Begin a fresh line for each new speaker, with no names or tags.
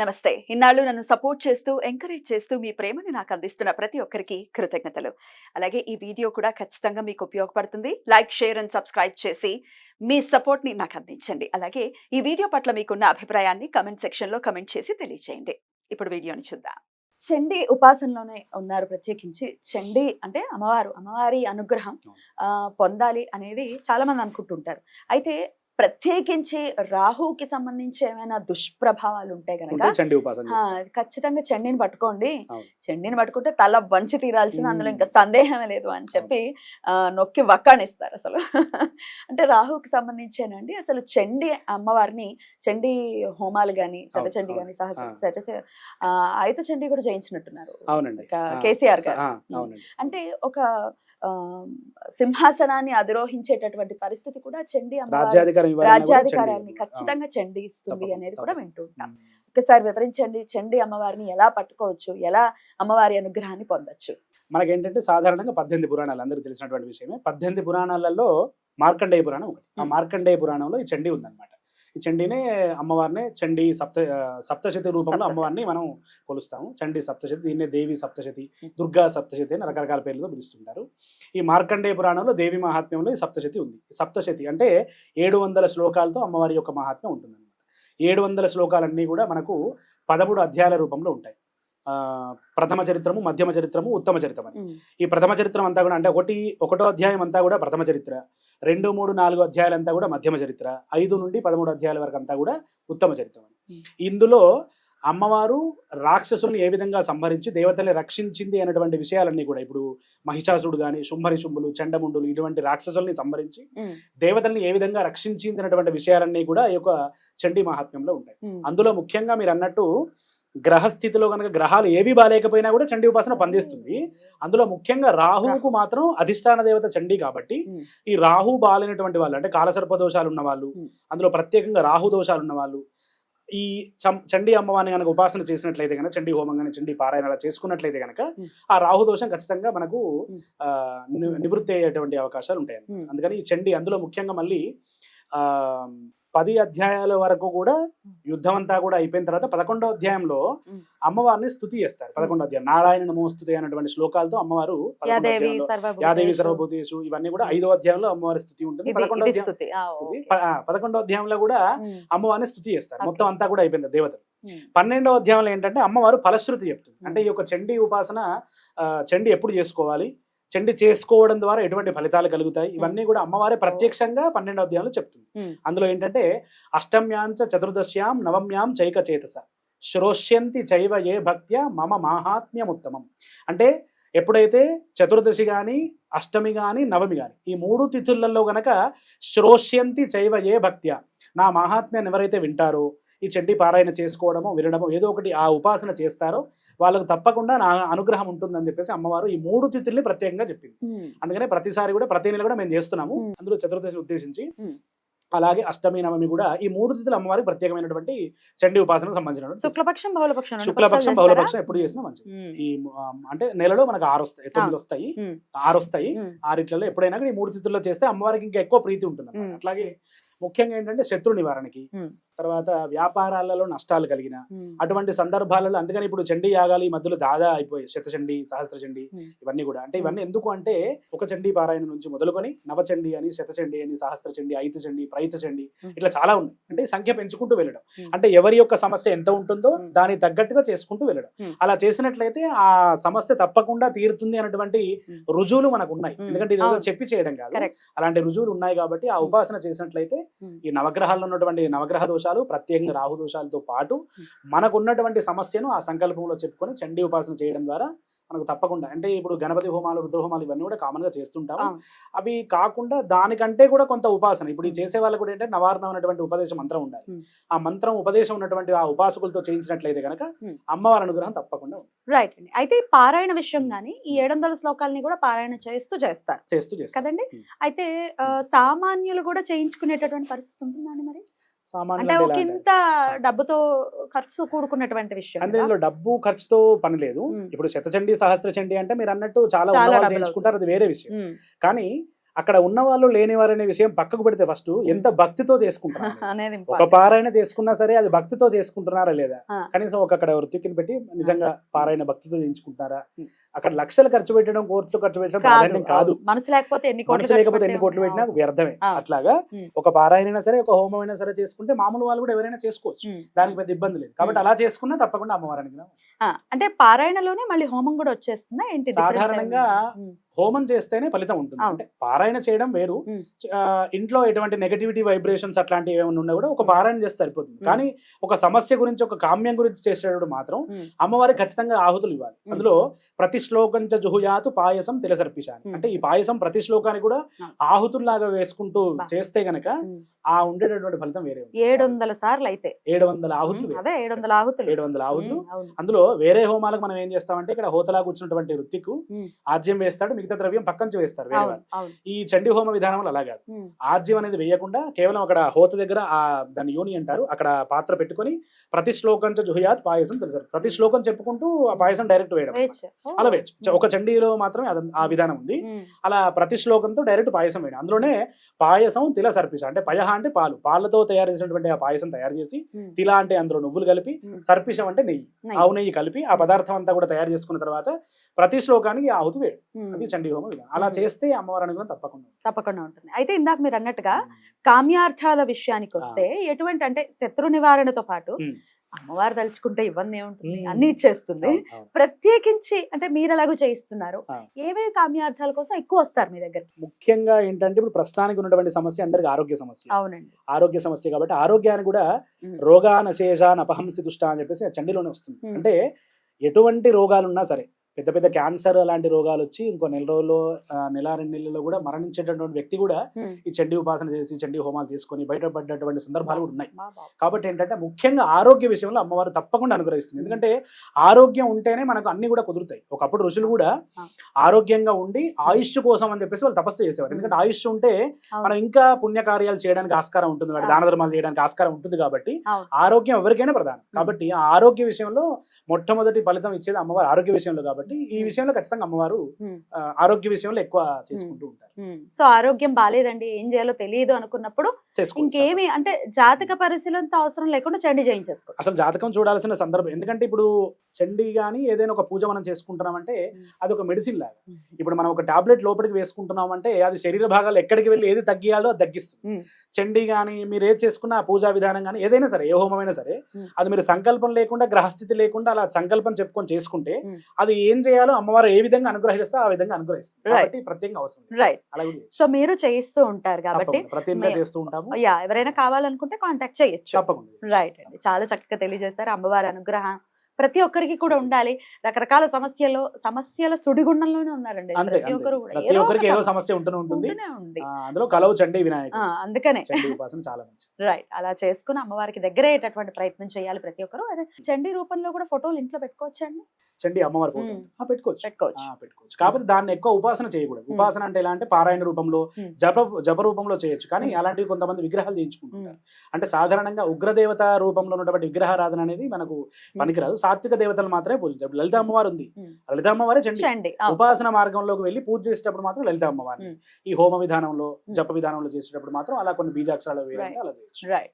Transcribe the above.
నమస్తే. ఇన్నాళ్ళు నన్ను సపోర్ట్ చేస్తూ ఎంకరేజ్ చేస్తూ మీ ప్రేమని నాకు అందిస్తున్న ప్రతి ఒక్కరికి కృతజ్ఞతలు. అలాగే ఈ వీడియో కూడా ఖచ్చితంగా మీకు ఉపయోగపడుతుంది. లైక్ షేర్ అండ్ సబ్స్క్రైబ్ చేసి మీ సపోర్ట్ని నాకు అందించండి. అలాగే ఈ వీడియో పట్ల మీకున్న అభిప్రాయాన్ని కమెంట్ సెక్షన్లో కమెంట్ చేసి తెలియజేయండి ఇప్పుడు వీడియోని చూద్దాం. చండీ ఉపాసనలోనే ఉన్నారు ప్రత్యేకించి. చండీ అంటే అమ్మవారు అమ్మవారి అనుగ్రహం పొందాలి అనేది చాలా మంది అనుకుంటుంటారు. అయితే ప్రత్యేకించి రాహుకి సంబంధించి ఏమైనా దుష్ప్రభావాలు ఉంటే
చేస్తారు.
ఖచ్చితంగా చండీని పట్టుకోండి. చండీని పట్టుకుంటే తల వంచి తీరాల్సింది అందులో ఇంకా. సందేహమే లేదు అని చెప్పి నొక్కి వక్కాణిస్తారు అసలు అంటే రాహుకి సంబంధించేనండి అసలు చండీ అమ్మవారిని చండీ హోమాలు గాని శతచండి
అవును.
గాని సహస్ర
ఆ.
శత ఆ, ఆయుధ చండీ కూడా చేయించినట్టున్నారు
ఆ,
కేసీఆర్ గారు అంటే ఒక ఆ, సింహాసనాన్ని అధిరోహించేటటువంటి పరిస్థితి కూడా చండీ అమ్మవారి
రాజ్యాధికారం
రాజ్యాధికారాన్ని. ఖచ్చితంగా చండీ ఇస్తుంది అనేది కూడా
తప్పకుండా.
వింటూ ఉంటాం
ఉమ్.
ఒకసారి వివరించండి చండీ అమ్మవారిని ఎలా పట్టుకోవచ్చు ఎలా అమ్మవారి అనుగ్రహాన్ని పొందొచ్చు
మనకేంటంటే సాధారణంగా పద్దెనిమిది పురాణాలు అందరికీ తెలిసినటువంటి విషయమే పద్దెనిమిది పురాణాలలో మార్కండేయ పురాణం ఒకటి ఆ. మార్కండేయ పురాణంలో ఈ చండీ ఉందన్నమాట ఈ చండీనే అమ్మవారినే చండీ సప్త సప్తశతి రూపంలో. అమ్మవారిని మనం కొలుస్తాము. చండీ సప్తశతి దీన్నే దేవి సప్తశతి. దుర్గా సప్తశతి అని రకరకాల పేర్లతో పిలుస్తుంటారు. ఈ మార్కండేయ పురాణంలో దేవి మహాత్మ్యంలో ఈ సప్తశతి ఉంది. సప్తశతి అంటే ఏడు వందల శ్లోకాలతో అమ్మవారి యొక్క మహాత్మ్యం ఉంటుంది ఏడు వందల శ్లోకాలన్నీ కూడా మనకు పదమూడు అధ్యాయాల రూపంలో ఉంటాయి. ఆ, ప్రథమ చరిత్రము మధ్యమ చరిత్రము ఉత్తమ చరిత్రం అని. ఈ ప్రథమ చరిత్రం అంతా కూడా అంటే ఒకటి ఒకటో అధ్యాయం అంతా కూడా ప్రథమ చరిత్ర. రెండు మూడు నాలుగు అధ్యాయాలు అంతా కూడా మధ్యమ చరిత్ర. ఐదు నుండి పదమూడు అధ్యాయాల వరకు అంతా కూడా ఉత్తమ చరిత్రం. ఇందులో అమ్మవారు రాక్షసుల్ని ఏ విధంగా సంహరించి దేవతల్ని రక్షించింది అనేటువంటి విషయాలన్నీ కూడా ఇప్పుడు మహిషాసుడు కానీ శుంభరి శుంభులు చండముండులు ఇటువంటి రాక్షసుల్ని సంహరించి దేవతల్ని ఏ విధంగా రక్షించింది అనేటువంటి విషయాలన్నీ కూడా ఈ యొక్క చండీ మహాత్మ్యంలో ఉంటాయి. అందులో ముఖ్యంగా మీరు అన్నట్టు గ్రహస్థితిలో కనుక గ్రహాలు ఏవి బాలేకపోయినా కూడా చండీ ఉపాసన పనిచేస్తుంది అందులో ముఖ్యంగా రాహువుకు మాత్రం అధిష్టాన దేవత చండీ కాబట్టి. ఈ రాహు బాలినటువంటి వాళ్ళు అంటే కాలసర్ప దోషాలు ఉన్న వాళ్ళు. అందులో ప్రత్యేకంగా రాహు దోషాలు ఉన్న వాళ్ళు ఈ చం- చండీ అమ్మవారిని కనుక ఉపాసన చేసినట్లయితే కనుక చండీ హోమం కానీ చండీ పారాయణ అలా చేసుకున్నట్లయితే కనుక. ఆ రాహు దోషం ఖచ్చితంగా మనకు నివృత్తి అయ్యేటువంటి అవకాశాలు ఉంటాయి. అందుకని ఈ చండీ అందులో ముఖ్యంగా మళ్ళీ ఆ పది అధ్యాయాల వరకు కూడా యుద్ధం అంతా కూడా అయిపోయిన తర్వాత పదకొండో అధ్యాయంలో. అమ్మవారిని స్తుతి చేస్తారు. పదకొండో అధ్యాయం. నారాయణ నమోస్తుతి అనేటువంటి శ్లోకాలతో అమ్మవారు
యాదేవి సర్వభూతేషు.
ఇవన్నీ కూడా ఐదో అధ్యాయంలో అమ్మవారి స్థుతి ఉంటుంది. పదకొండో అధ్యాయం పదకొండో అధ్యాయంలో కూడా అమ్మవారిని స్తుతి చేస్తారు. మొత్తం అంతా కూడా అయిపోయింది దేవతలు.
ఉమ్,
పన్నెండవ అధ్యాయంలో ఏంటంటే అమ్మవారు ఫలశ్రుతి చెప్తుంది. అంటే ఈ యొక్క చండీ ఉపాసన చండీ ఎప్పుడు చేసుకోవాలి? చండీ చేసుకోవడం ద్వారా ఎటువంటి ఫలితాలు కలుగుతాయి? ఇవన్నీ కూడా అమ్మవారే ప్రత్యక్షంగా పన్నెండవ అధ్యాయంలో చెప్తుంది. అందులో ఏంటంటే అష్టమ్యాంచ చతుర్దశ్యాం నవమ్యాం చైక చేతస శ్రోష్యంతి చైవ ఏ భక్త్య మమ మాహాత్మ్యముత్తమం. అంటే ఎప్పుడైతే చతుర్దశి కానీ అష్టమి కానీ నవమి కానీ ఈ మూడు తిథులలో గనక శ్రోష్యంతి చైవ ఏ భక్త్య నా మహాత్మ్యాన్ని ఎవరైతే వింటారో ఈ చెడ్డి పారాయణ చేసుకోవడమో వినడమో ఏదో ఒకటి ఆ ఉపాసన చేస్తారో వాళ్ళకు తప్పకుండా నా అనుగ్రహం ఉంటుందని చెప్పేసి అమ్మవారు ఈ మూడు తిథుల్ని ప్రత్యేకంగా చెప్పింది అందుకనే ప్రతిసారి కూడా ప్రతి నెల కూడా మేము చేస్తున్నాము. అందులో చతుర్దశిని ఉద్దేశించి. అలాగే అష్టమి నవమి కూడా ఈ మూడు తిథులు అమ్మవారికి ప్రత్యేకమైనటువంటి చండీ ఉపాసనకు సంబంధించిన
శుక్లపక్షం బహుళపక్షం
శుక్లపక్షం బహుళపక్షం? ఎప్పుడు చేసినా మంచిది ఈ అంటే నెలలో మనకు ఆరు వస్తాయి తొమ్మిది వస్తాయి ఆరు వస్తాయి ఆరిట్లలో ఎప్పుడైనా కూడా ఈ మూడు తిథుల్లో చేస్తే అమ్మవారికి ఇంకా ఎక్కువ ప్రీతి ఉంటుంది. అట్లాగే ముఖ్యంగా ఏంటంటే శత్రు నివారణకి. తర్వాత వ్యాపారాలలో నష్టాలు కలిగిన అటువంటి సందర్భాలలో అందుకని ఇప్పుడు చండీ యాగాలు ఈ మధ్యలో దాదా అయిపోయాయి శతచండి సహస్ర చండి. ఇవన్నీ కూడా అంటే ఇవన్నీ ఎందుకు అంటే ఒక చండీ పారాయణ నుంచి మొదలుకొని నవచండి అని శతచండి అని సహస్ర చండి ఐదు చండి ప్రైత చండి. ఇట్లా చాలా ఉన్నాయి అంటే సంఖ్య పెంచుకుంటూ వెళ్ళడం. అంటే ఎవరి యొక్క సమస్య ఎంత ఉంటుందో. దానికి తగ్గట్టుగా చేసుకుంటూ వెళ్ళడం. అలా చేసినట్లయితే ఆ సమస్య తప్పకుండా తీరుతుంది అన్నటువంటి
మ్మ్.
రుజువులు మనకు ఉన్నాయి. ఎందుకంటే ఇది. చెప్పి చేయడం కాదు. అలాంటి రుజువులు ఉన్నాయి కాబట్టి ఆ. ఉపాసన చేసినట్లయితే. ఈ నవగ్రహాల్లో ఉన్నటువంటి నవగ్రహ దోషాలు ప్రత్యేకంగా రాహు దోషాలతో పాటు
మ్మ్.
మనకు ఉన్నటువంటి సమస్యను ఆ సంకల్పంలో చెప్పుకొని చండీ ఉపాసన చేయడం ద్వారా మనకు తప్పకుండా అంటే ఇప్పుడు గణపతి హోమాలు రుద్ర హోమాలు ఇవన్నీ కూడా కామన్గా చేస్తుంటాము. అవి కాకుండా దానికంటే కూడా కొంత ఉపాసన ఇప్పుడు ఈ చేసే వాళ్ళకు కూడా ఏంటంటే నవారణం అనేటువంటి ఉపదేశ మంత్రం ఉండాలి. ఆ మంత్రం ఉపదేశం ఉన్నటువంటి ఆ ఉపాసకులతో చేయించినట్లయితే కనుక
మ్మ్.
అమ్మవారి అనుగ్రహం తప్పకుండా.
రైట్ అండి అయితే పారాయణ విషయం గానీ ఈ ఏడు వందల శ్లోకాలని కూడా పారాయణ చేస్తూ చేస్తారు
చేస్తూ చేస్తారు
కదండి. అయితే సామాన్యులు కూడా చేయించుకునేటటువంటి పరిస్థితి ఉంటుందండి మరి అంటే ఒక ఇంత డబ్బుతో ఖర్చు కూడుకున్నటువంటి విషయం
అంటే? ఇందులో డబ్బు ఖర్చుతో పని లేదు. ఇప్పుడు శతచండి సహస్ర చండి అంటే మీరు అన్నట్టు చాలా ఉన్నవాళ్ళు చేయించుకుంటారు అది వేరే విషయం కానీ అక్కడ ఉన్న వాళ్ళు లేని వారు అనే విషయం పక్కకు పెడితే ఫస్ట్ ఎంత భక్తితో చేసుకుంటారు
అనేది
ఒక. పారాయణ చేసుకున్నా సరే అది భక్తితో చేసుకుంటున్నారా లేదా. కనీసం ఒక అక్కడ వృత్తికిని పెట్టి నిజంగా పారాయణ భక్తితో చేయించుకుంటారా
ఉం.
అక్కడ లక్షలు ఖర్చు పెట్టడం కోట్లు ఖర్చు పెట్టడం
కాదు
ప్రాధాన్యం కాదు
మనసు లేకపోతే ఎన్ని
మనసు లేకపోతే ఎన్ని కోట్లు పెట్టినా. వ్యర్థమే. అట్లాగా. ఒక పారాయణ సరే ఒక హోమం అయినా సరే చేసుకుంటే మామూలు వాళ్ళు కూడా ఎవరైనా చేసుకోవచ్చు. దానికి పెద్ద ఇబ్బంది లేదు కాబట్టి. అలా చేసుకున్నా తప్పకుండా అమ్మవారానికి
అంటే పారాయణలోనే మళ్ళీ హోమం కూడా వచ్చేస్తుందా ఏంటి
సాధారణంగా. హోమం చేస్తేనే ఫలితం ఉంటుంది. అంటే పారాయణ చేయడం వేరు ఇంట్లో ఎటువంటి నెగటివిటీ వైబ్రేషన్స్ అట్లాంటివి ఏమైనా ఉన్నా కూడా ఒక. పారాయణ చేస్తే సరిపోతుంది. కానీ ఒక సమస్య గురించి ఒక కామ్యం గురించి చేసేటప్పుడు మాత్రం. అమ్మవారికి ఖచ్చితంగా ఆహుతులు ఇవ్వాలి. అందులో ప్రతి శ్లోకం చ జుహుయాతు పాయసం తిలసర్పిశాని
ఉం.
అంటే ఈ పాయసం ప్రతి శ్లోకానికి కూడా. ఆహుతుల్లాగా వేసుకుంటూ. చేస్తే గనక. ఆ ఉండేటటువంటి ఫలితం వేరే.
ఏడు వందల సార్లు అయితే
ఏడు వందల ఆహుతులు.
అదే ఏడు వందల ఆహుతులు
ఏడు వందల ఆహుతులు. అందులో వేరే హోమాలకు మనం ఏం చేస్తామంటే ఇక్కడ హోతలా కూర్చున్నటువంటి వృత్తికు
ఉం.
ఆజ్యం వేస్తాడు మిగతా ద్రవ్యం పక్కన వేస్తారు వేరే వాళ్ళు ఈ చండీ హోమ విధానంలో అలా కాదు
ఉం.
ఆజ్యం అనేది వేయకుండా కేవలం అక్కడ హోత దగ్గర ఆ దాన్ని యోని అంటారు అక్కడ పాత్ర పెట్టుకొని ప్రతి శ్లోకం జుహయాత్ పాయసం తెలుసు ప్రతి శ్లోకం చెప్పుకుంటూ ఆ పాయసం డైరెక్ట్ వేయడం. అలా వేయచ్చు ఒక చండీలో మాత్రమే అదం- ఆ విధానం ఉంది. అలా ప్రతి శ్లోకంతో డైరెక్ట్ పాయసం వేయడం అందులోనే పాయసం తిల సర్పిష అంటే పయహ అంటే పాలు పాలతో తయారు చేసినటువంటి ఆ పాయసం తయారు చేసి. తిల అంటే అందులో నువ్వులు కలిపి. సర్పిషం అంటే నెయ్యి. ఆవు నెయ్యి కలిపి ఆ పదార్థం అంతా కూడా తయారు చేసుకున్న తర్వాత ప్రతి శ్లోకానికి ఆహుతి వేయడం
ఉం.
అది చండీ హోమ విధానం అలా. చేస్తే అమ్మవారి అనుగ్రహం తప్పకుండా.
తప్పకుండా ఉంటుంది అయితే ఇందాక మీరు అన్నట్టుగా కామ్యార్థాల విషయానికి వస్తే ఎటువంటి అంటే శత్రు నివారణతో పాటు. అమ్మవారు తలుచుకుంటే ఇబ్బంది ఏముంటుంది. అన్ని ఇచ్చేస్తుంది. ప్రత్యేకించి అంటే మీరు ఎలాగో చేయిస్తున్నారు. ఏవే కామ్యార్థాల కోసం ఎక్కువ వస్తారు మీ దగ్గర
ముఖ్యంగా ఏంటంటే ఇప్పుడు ప్రస్తుతానికి ఉన్నటువంటి సమస్య అందరికి ఆరోగ్య సమస్య
అవునండి
ఆరోగ్య సమస్య కాబట్టి ఆరోగ్యాన్ని కూడా. రోగానశేషాన్ అపహంసి దుష్ట అని చెప్పేసి చండీలోనే వస్తుంది. అంటే ఎటువంటి రోగాలున్నా సరే పెద్ద పెద్ద క్యాన్సర్ అలాంటి రోగాలు వచ్చి ఇంకో నెల రోజుల్లో నెల రెండు నెలల్లో కూడా మరణించేటటువంటి వ్యక్తి కూడా. ఈ చండీ ఉపాసన చేసి చండీ హోమాలు చేసుకొని బయటపడ్డటువంటి సందర్భాలు కూడా ఉన్నాయి. కాబట్టి ఏంటంటే ముఖ్యంగా ఆరోగ్య విషయంలో అమ్మవారు తప్పకుండా అనుగ్రహిస్తుంది ఎందుకంటే ఆరోగ్యం ఉంటేనే మనకు అన్ని కూడా కుదురుతాయి ఒకప్పుడు ఋషులు కూడా. ఆరోగ్యంగా ఉండి ఆయుష్ కోసం అని చెప్పేసి వాళ్ళు తపస్సు చేసేవారు ఎందుకంటే ఆయుష్ ఉంటే. మనం ఇంకా పుణ్యకార్యాలు చేయడానికి ఆస్కారం ఉంటుంది
అవును.
దాన ధర్మాలు చేయడానికి ఆస్కారం ఉంటుంది కాబట్టి. ఆరోగ్యం ఎవరికైనా ప్రధానం కాబట్టి ఆ ఆరోగ్య విషయంలో మొట్టమొదటి ఫలితం ఇచ్చేది అమ్మవారు ఆరోగ్య విషయంలో కాబట్టి ఈ
ఉం.
విషయంలో ఖచ్చితంగా అమ్మవారు ఆరోగ్య విషయంలో ఎక్కువ చేసుకుంటూ ఉంటారు.
సో ఆరోగ్యం బాగాలేదండి ఏం చేయాలో తెలియదు అనుకున్నప్పుడు ఇంకేమి అంటే జాతక పరిశీలనతో అవసరం లేకుండా చండి చేయించేసుకో
అసలు జాతకం చూడాల్సిన సందర్భం ఎందుకంటే ఇప్పుడు చండీ కానీ ఏదైనా ఒక పూజ మనం చేసుకుంటున్నామంటే
ఉం.
అది ఒక మెడిసిన్ లాగా ఇప్పుడు మనం ఒక టాబ్లెట్ లోపలికి వేసుకుంటున్నామంటే అది శరీర భాగాలు ఎక్కడికి వెళ్ళి ఏది తగ్గియాలో అది తగ్గిస్తుంది. చండీ కానీ మీరు ఏది చేసుకున్న పూజా విధానం కానీ ఏదైనా సరే ఏ హోమమైనా సరే. అది మీరు సంకల్పం లేకుండా గ్రహస్థితి లేకుండా అలా సంకల్పం చెప్పుకొని చేసుకుంటే. అది ఏం చేయాలో అమ్మవారు ఏ విధంగా అనుగ్రహిస్తే ఆ విధంగా అనుగ్రహిస్తుంది
Right.
కాబట్టి ప్రత్యేకంగా అవసరం.
రైట్
అలా కూడా చేయొచ్చు.
సో మీరు చేయిస్తూ ఉంటారు కాబట్టి మే-
చేస్తూ ఉంటాము.
యా ఎవరైనా కావాలనుకుంటే కాంటాక్ట్ చేయొచ్చు.
తప్పకుండా.
రైట్ అండి. చాలా చక్కగా తెలియజేశారు అమ్మవారి అనుగ్రహం. ప్రతి ఒక్కరికి కూడా ఉండాలి. రకరకాల సమస్యలు సమస్యల సుడిగుండంలోనే ఉన్నారండి. ప్రతి. ఒక్కరు
ప్రతి ఒక్కరికి ఏదో
సమస్య
ఉంటూనే ఉంటుంది. అందులో కలవు చండీ వినాయకుడు.
ఆ, అందుకనే.
చాలా మంచిది.
రైట్ అలా చేసుకుని అమ్మవారికి దగ్గరయ్యేటటువంటి ప్రయత్నం చేయాలి ప్రతి ఒక్కరు. అదే చండీ రూపంలో కూడా ఫోటోలు ఇంట్లో పెట్టుకోవచ్చండి
చండీ అమ్మవారి ఫోటో. పెట్టుకోవచ్చు.
పెట్టుకోవచ్చు.
కాకపోతే దాన్ని ఎక్కువ ఉపాసన చేయకూడదు. ఉపాసన అంటే ఎలా అంటే పారాయణ రూపంలో. జప జప రూపంలో చేయొచ్చు. కానీ. అలాంటివి కొంతమంది విగ్రహాలు చేయించుకుంటుంటారు. అంటే సాధారణంగా ఉగ్రదేవత రూపంలో ఉన్నటువంటి విగ్రహారాధన అనేది మనకు పనికిరాదు. సాత్విక దేవతలు మాత్రమే పూజించారు లలిత అమ్మవారు ఉంది. లలిత అమ్మవారే చండి. ఉపాసన మార్గంలోకి వెళ్ళి పూజ చేసేటప్పుడు మాత్రం లలిత అమ్మవారిని. ఈ హోమ విధానంలో. జప విధానంలో చేసేటప్పుడు మాత్రం అలా కొన్ని బీజాక్షరాలు వేరే
Right.
అలా చేయొచ్చు.
రైట్